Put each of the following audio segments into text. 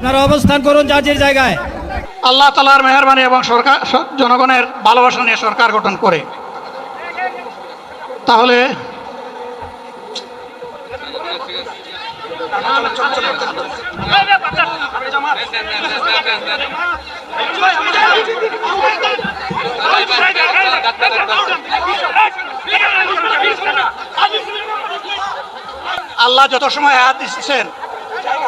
আপনারা অবস্থান করুন যার যার জায়গায়। আল্লাহ তালার মেহরবানি এবং সরকার, জনগণের ভালোবাসা নিয়ে সরকার গঠন করে। তাহলে আল্লাহ যত সময় হায়াত দিচ্ছেন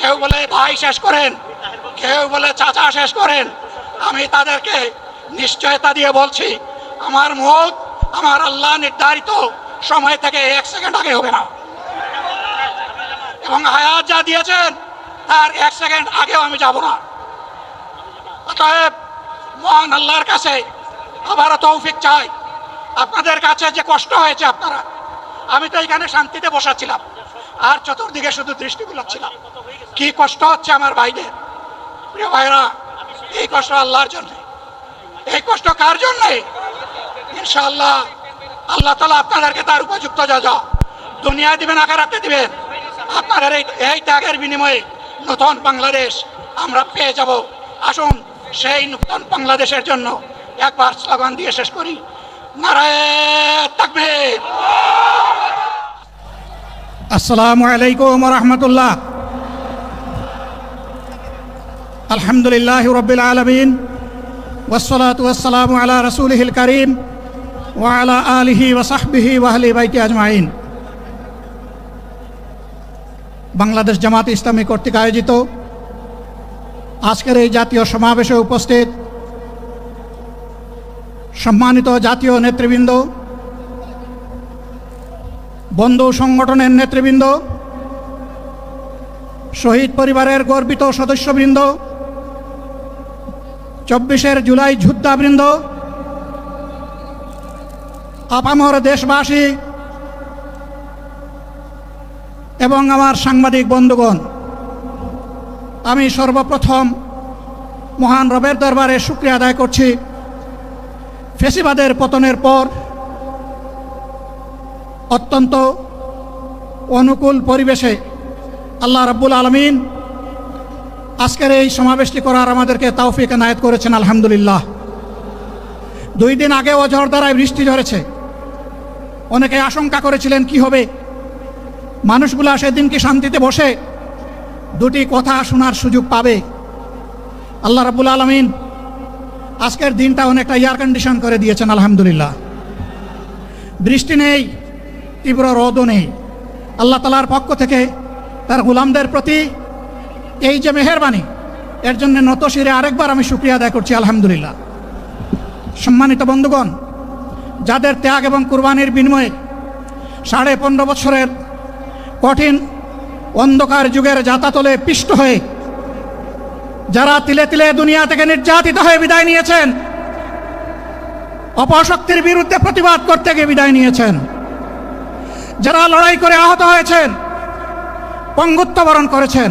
কেউ বলে ভাই শেষ করেন, কেউ বলে চাচা শেষ করেন, আমি তাদেরকে নিশ্চয়তা দিয়ে বলছি, আমার মত, আমার আল্লাহ নির্ধারিত সময় থেকে এক সেকেন্ড আগে হবে না। এবং হায়াত যা দিয়েছেন, তার এক সেকেন্ড আগেও আমি যাব না। অতএব মহান আল্লাহর কাছে আবারও তৌফিক চাই। আপনাদের কাছে যে কষ্ট হয়েছে আপনারা, আমি তো এখানে শান্তিতে বসাছিলাম আর চতুর্দিকে শুধু দৃষ্টি বুলাচ্ছিলাম কি কষ্ট হচ্ছে আমার ভাইদের প্রিয় ভাইরা এই কষ্ট আল্লাহর জন্য। এই কষ্ট কার জন্য? ইনশাআল্লাহ, আল্লাহ তালা আপনাদেরকে তার উপযুক্ত যা যা দুনিয়ায় দিবেন আকারাতে দিবেন। আপনাদের এই এই ত্যাগের বিনিময়ে নতুন বাংলাদেশ আমরা পেয়ে যাব। আসুন, সেই নতুন বাংলাদেশের জন্য একবার স্লোগান দিয়ে শেষ করি। নারায় থাকবে আসসালামু আলাইকুম রহমতুল্লাহ। আলহামদুলিল্লাহ রবিল আলমিন ওসলাত ওয়াসালাম আলা রসুলহিল করিম ওয়ালা আলিহি ওসাহবিহি ওয়াহলি বাইতি আজমাইন। বাংলাদেশ জামাত ইসলামী কর্তৃক আয়োজিত আজকের এই জাতীয় সমাবেশে উপস্থিত সম্মানিত জাতীয় নেতৃবৃন্দ, বন্ধু সংগঠনের নেতৃবৃন্দ, শহীদ পরিবারের গর্বিত সদস্যবৃন্দ চব্বিশের জুলাই যোদ্ধাবৃন্দ, আপামর দেশবাসী এবং আমার সাংবাদিক বন্ধুগণ, আমি সর্বপ্রথম মহান রবের দরবারে শুক্রিয়া আদায় করছি। ফেসিবাদের পতনের পর অত্যন্ত অনুকূল পরিবেশে আল্লাহ রাব্বুল আলমিন আজকের এই সমাবেশটি করার আমাদেরকে তাওফিক নায়ত করেছেন, আলহামদুলিল্লাহ। দুই দিন আগে অঝর দ্বারায় বৃষ্টি ঝরেছে অনেকে আশঙ্কা করেছিলেন, কি হবে? মানুষগুলা সেদিন কি শান্তিতে বসে? দুটি কথা শোনার সুযোগ পাবে। আল্লাহ রাবুল আলমিন আজকের দিনটা অনেকটা এয়ার কন্ডিশন করে দিয়েছেন, আলহামদুলিল্লাহ। বৃষ্টি নেই, তীব্র রোদও নেই। আল্লাহ তালার পক্ষ থেকে তার গুলামদের প্রতি এই যে মেহরবানি, এর জন্য নত শিরে আরেকবার আমি শুক্রিয়া আদায় করছি, আলহামদুলিল্লাহ। সম্মানিত বন্ধুগণ, যাদের ত্যাগ এবং কুরবানির বিনিময়ে সাড়ে পনেরো বছরের কঠিন অন্ধকার যুগের যাতাতলে পিষ্ট হয়ে যারা তিলে তিলে দুনিয়া থেকে নির্যাতিত হয়ে বিদায় নিয়েছেন, অপশক্তির বিরুদ্ধে প্রতিবাদ করতে গিয়ে বিদায় নিয়েছেন, যারা লড়াই করে আহত হয়েছেন, পঙ্গুত্ব বরণ করেছেন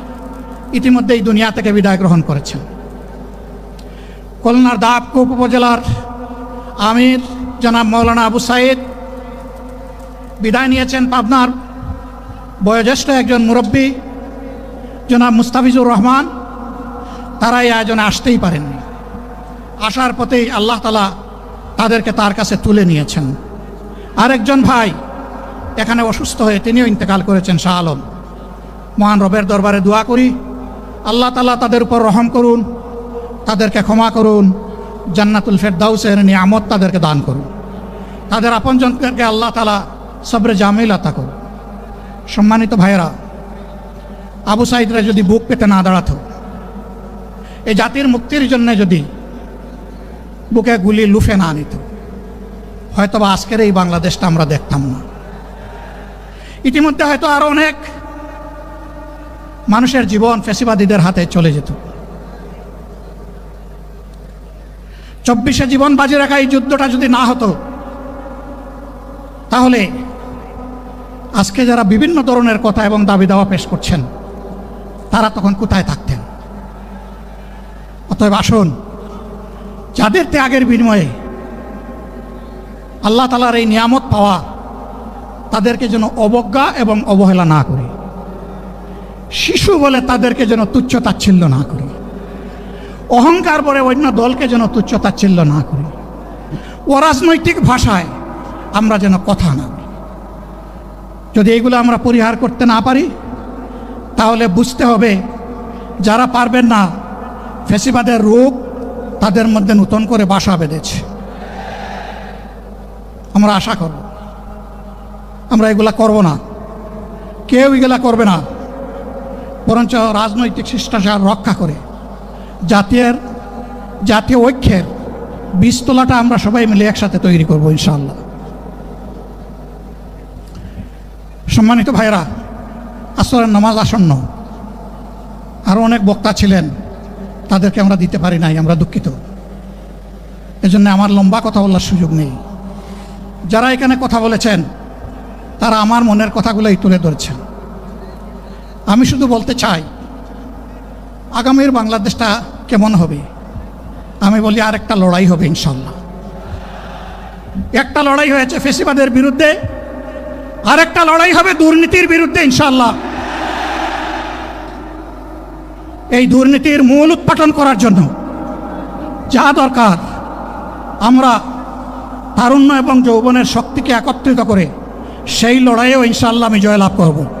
ইতিমধ্যেই দুনিয়া থেকে বিদায় গ্রহণ করেছেন। খুলনার দাবকুপ উপজেলার আমির জনাব মৌলানা আবু সাইদ বিদায় নিয়েছেন পাবনার বয়োজ্যেষ্ঠ একজন মুরব্বী জনাব মুস্তাফিজুর রহমান। তারা এই আয়োজনে আসতেই পারেননি। আসার পথেই আল্লাহ তালা তাদেরকে তার কাছে তুলে নিয়েছেন। আরেকজন ভাই এখানে অসুস্থ হয়ে তিনিও ইন্তেকাল করেছেন শাহ আলম। মহান রবের দরবারে দোয়া করি। আল্লাহ তালা তাদের উপর রহম করুন, তাদেরকে ক্ষমা করুন, জান্নাতুল ফেরদাউসের নিয়ামত তাদেরকে দান করুন। তাদের আপনজনকে আল্লাহ তালা সবরে জামিল আতা করুন। সম্মানিত ভাইয়েরা, আবু সাইদরা যদি বুক পেতে না দাঁড়াতো এই জাতির মুক্তির জন্য যদি বুকে গুলি লুফে না নিত হয়তো বা আজকের এই বাংলাদেশটা আমরা দেখতাম না। ইতিমধ্যে হয়তো আরও অনেক মানুষের জীবন ফেসিবাদীদের হাতে চলে যেত। চব্বিশে জীবন বাজি রাখা এই যুদ্ধটা যদি না হতো, তাহলে আজকে যারা বিভিন্ন ধরনের কথা এবং দাবি দাওয়া পেশ করছেন, তারা তখন কোথায় থাকতেন? অতএব আসুন, যাদের ত্যাগের বিনিময়ে আল্লাহ তালার এই নিয়ামত পাওয়া, তাদেরকে যেন অবজ্ঞা এবং অবহেলা না করি। শিশু বলে তাদেরকে যেন তুচ্ছ তাচ্ছিল্য না করি। অহংকার বলে অন্য দলকে যেন তুচ্ছ তাচ্ছিল্য না করি। অরাজনৈতিক ভাষায় আমরা যেন কথা না বলি। যদি এগুলো আমরা পরিহার করতে না পারি, তাহলে বুঝতে হবে যারা পারবেন না, ফেসিবাদের রোগ তাদের মধ্যে নতুন করে বাসা বেঁধেছে। আমরা আশা করব। আমরা এগুলা করব না। কেউ এগুলা করবে না। বরঞ্চ রাজনৈতিক শিষ্টাচার রক্ষা করে। জাতীয় জাতীয় ঐক্যের বীজতলাটা আমরা সবাই মিলে একসাথে তৈরি করব ইনশাআল্লাহ। সম্মানিত ভাইরা আসরের নামাজ আসন্ন। আরও অনেক বক্তা ছিলেন, তাদেরকে আমরা দিতে পারি নাই, আমরা দুঃখিত। এজন্য আমার লম্বা কথা বলার সুযোগ নেই। যারা এখানে কথা বলেছেন, তারা আমার মনের কথাগুলোই তুলে ধরেছেন। আমি শুধু বলতে চাই, আগামীর বাংলাদেশটা কেমন হবে? আমি বলি আর একটা লড়াই হবে ইনশাল্লাহ। একটা লড়াই হয়েছে ফেসিবাদের বিরুদ্ধে, আরেকটা লড়াই হবে দুর্নীতির বিরুদ্ধে ইনশাল্লাহ। এই দুর্নীতির মূল উৎপাটন করার জন্য যা দরকার, আমরা তারুণ্য এবং যৌবনের শক্তিকে একত্রিত করে সেই লড়াইয়েও ইনশাল্লাহ আমি জয়লাভ করব।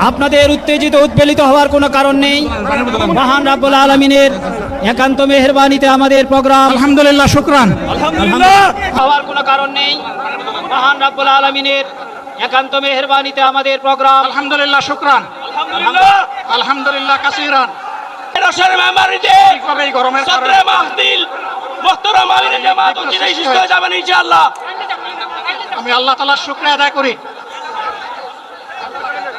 আপনাদের উত্তেজিত উদ্বেলিত হওয়ার কোনো কারণ নেই। মহান রাব্বুল আলমিনের একান্ত মেহরবানিতে আমাদের প্রোগ্রাম। আলহামদুলিল্লাহ শুক্রান। হওয়ার কোনো কারণ নেই। মহান রাব্বুল আলমিনের একান্ত মেহরবানিতে আমাদের প্রোগ্রাম। আলহামদুলিল্লাহ শুক্রান। আলহামদুলিল্লাহ। কাসিরান। আমি আল্লাহ তালার শুক্রিয়া আদায় করি।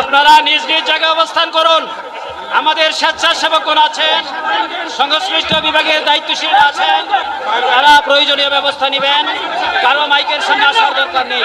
আপনারা নিজ নিজ জায়গায় অবস্থান করুন। আমাদের স্বেচ্ছাসেবকগণ আছেন, সংশ্লিষ্ট বিভাগের দায়িত্বশীল আছেন, তারা প্রয়োজনীয় ব্যবস্থা নেবেন, কারও মাইকের সামনে আসার দরকার নেই।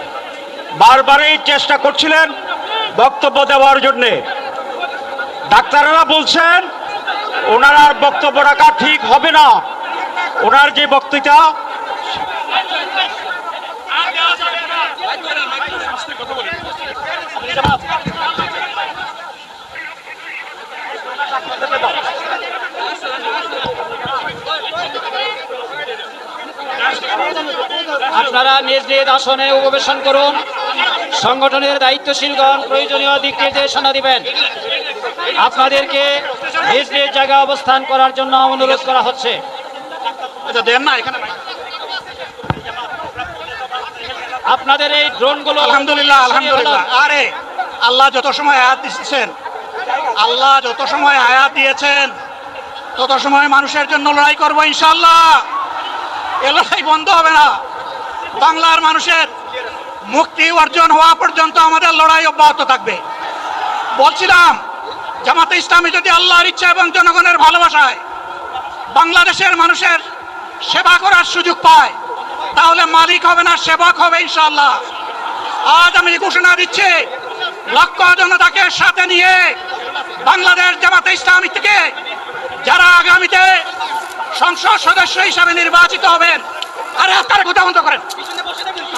বারবারই চেষ্টা করছিলেন বক্তব্য দেওয়ার জন্যে। ডাক্তাররা বলছেন, ওনার আর বক্তব্য রাখা ঠিক হবে না। ওনার যে বক্তৃতা, আপনারা নিজ নিজ আসনে উপবেশন করুন। সংগঠনের দায়িত্বশীলগণ প্রয়োজনীয় দিক নির্দেশনা দিবেন আপনাদেরকে নিজ নিজ জায়গায় অবস্থান করার জন্য অনুরোধ করা হচ্ছে। আচ্ছা আপনাদের এই ড্রোনগুলো আলহামদুলিল্লাহ আলহামদুলিল্লাহ। আরে আল্লাহ যত সময় আয়াত দিচ্ছেন আল্লাহ যত সময় আয়াত দিয়েছেন তত সময় মানুষের জন্য লড়াই করব ইনশাল্লাহ এ লড়াই বন্ধ হবে না। বাংলার মানুষের মুক্তি অর্জন হওয়া পর্যন্ত আমাদের লড়াই অব্যাহত থাকবে। বলছিলাম, জামাতে ইসলামী যদি আল্লাহর ইচ্ছা এবং জনগণের ভালোবাসায় বাংলাদেশের মানুষের সেবা করার সুযোগ পায়, তাহলে মালিক হবে না, সেবক হবে ইনশাল্লাহ আজ আমি ঘোষণা দিচ্ছি, লক্ষ জনতাকে সাথে নিয়ে বাংলাদেশ জামাতে ইসলামী থেকে যারা আগামীতে সংসদ সদস্য হিসাবে নির্বাচিত হবেন আরে আপনারা কথা বন্ধ করেন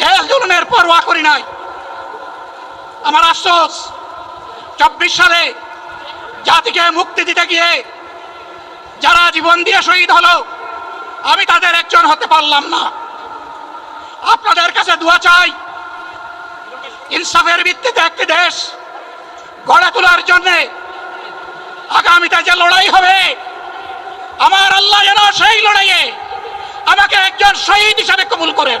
জেল পরোয়া করি নাই। আমার আফসোস, চব্বিশ সালে জাতিকে মুক্তি দিতে গিয়ে যারা জীবন দিয়ে শহীদ হলো, আমি তাদের একজন হতে পারলাম না। আপনাদের কাছে দোয়া চাই, ইনসাফের ভিত্তিতে একটি দেশ গড়ে তোলার জন্য আগামীতে যে লড়াই হবে, আমার আল্লাহ যেন সেই লড়াইয়ে আমাকে একজন শহীদ হিসাবে কবুল করেন।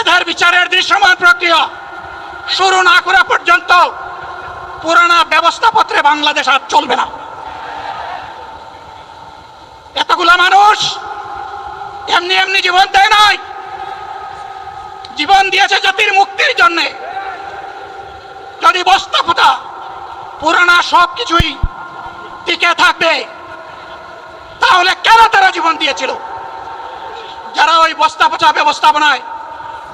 এদের বিচারের দৃশ্যমান প্রক্রিয়া শুরু না করা পর্যন্ত পুরানা ব্যবস্থাপত্রে বাংলাদেশ আর চলবে না। এতগুলা মানুষ এমনি এমনি জীবন দেয় নাই। জীবন দিয়েছে জাতির মুক্তির জন্য। যদি বস্তা পোতা পুরানা সব কিছুই টিকে থাকবে, তাহলে কেন তারা জীবন দিয়েছিল? যারা ওই বস্তা পচা ব্যবস্থাপনায়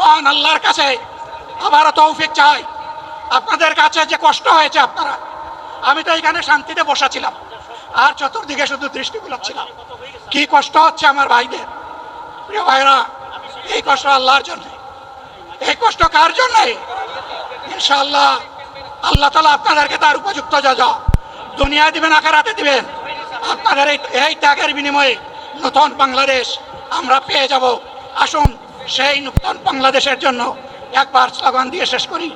মহান আল্লাহর কাছে আবারও তৌফিক চাই। আপনাদের কাছে যে কষ্ট হয়েছে আপনারা, আমি তো এখানে শান্তিতে বসা ছিলাম আর চতুর্দিকে শুধু দৃষ্টি ছিলাম। কি কষ্ট হচ্ছে আমার ভাইদের। প্রিয় ভাইরা এই কষ্ট আল্লাহর জন্য। এই কষ্ট কার জন্য? ইনশাআল্লাহ আল্লাহ তালা আপনাদেরকে তার উপযুক্ত যা দুনিয়ায় দিবেন আকারাতে দিবেন, আপনাদের এই ত্যাগের বিনিময়ে নতুন বাংলাদেশ আমরা পেয়ে যাব। আসুন সেই নূতন বাংলাদেশের জন্য একবার স্লোগান দিয়ে শেষ করি।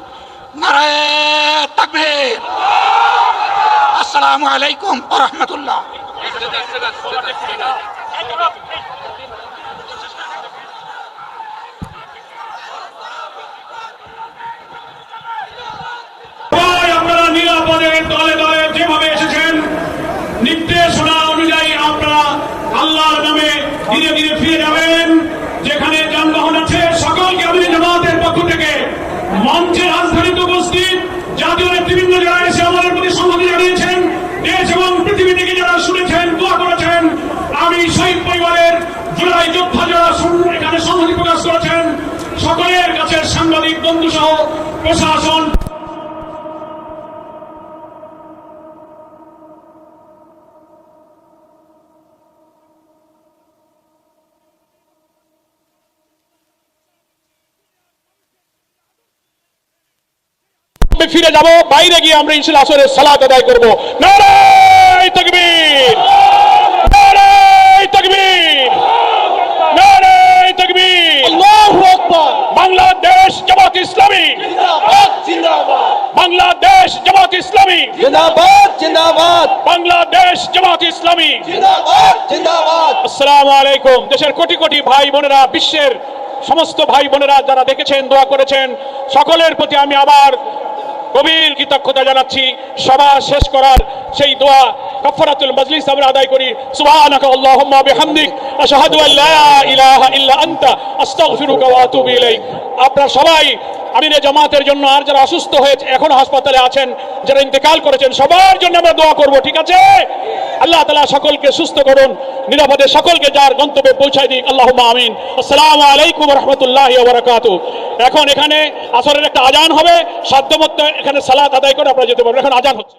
আসসালামু আলাইকুম রহমতুল্লাহ সবাই আপনারা নিরাপদে দলে দলে যেভাবে এসেছেন নির্দেশনা অনুযায়ী আপনারা আল্লাহর নামে ধীরে ধীরে ফিরে যাবেন যেখানে যানবাহন আছে সকলকে আমি জামাতের পক্ষ থেকে মঞ্চের রাজধানীতে উপস্থিত জাতীয় নেতৃবৃন্দ যারা এসে আমাদের প্রতি সম্মতি জানিয়েছেন দেশ এবং পৃথিবী থেকে যারা শুনেছেন দোয়া করেছেন আমি শহীদ পরিবারের জুলাই যোদ্ধা যারা শুন- এখানে সংহতি প্রকাশ করেছেন সকলের কাছে সাংবাদিক বন্ধু সহ প্রশাসন। ফিরে যাব বাইরে গিয়ে আমরা ইনশাল আসরের সালাত আদায় করব। নারায় তাকবীর নারায় তাকবীর নারায় তাকবীর আল্লাহু আকবার বাংলাদেশ জামাত ইসলামী। বাংলাদেশ জামাত ইসলামী। জিন্দাবাদ জিন্দাবাদ বাংলাদেশ জামাত ইসলামী। জিন্দাবাদ জিন্দাবাদ আসসালামু আলাইকুম। দেশের কোটি কোটি ভাই বোনেরা, বিশ্বের সমস্ত ভাই বোনেরা যারা দেখেছেন, দোয়া করেছেন, সকলের প্রতি আমি আবার গভীর কৃতজ্ঞতা জানাচ্ছি। সভা শেষ করার সেই দোয়া কাফারাতুল মজলিস আমরা আদায় করি। সুবহানাকা আল্লাহুম্মা বিহামদিক, আশহাদু আল্লা ইলাহা ইল্লা আনতা, আস্তাগফিরুকা ওয়া আতুবু ইলাইক। আপনারা সবাই আমিরে জামাতের জন্য আর যারা অসুস্থ হয়েছে, এখন হাসপাতালে আছেন, যারা ইন্তেকাল করেছেন, সবার জন্য আমরা দোয়া করব, ঠিক আছে? আল্লাহ তালা সকলকে সুস্থ করুন, নিরাপদে সকলকে যার গন্তব্যে পৌঁছায় দিক আল্লাহ আমিন। আসসালামু আলাইকুম রহমতুল্লাহ বারাকাতু এখন এখানে আসরের একটা আজান হবে, সাধ্যমতো এখানে সালাত আদায় করে আপনারা যেতে পারবেন। এখন আজান হচ্ছে।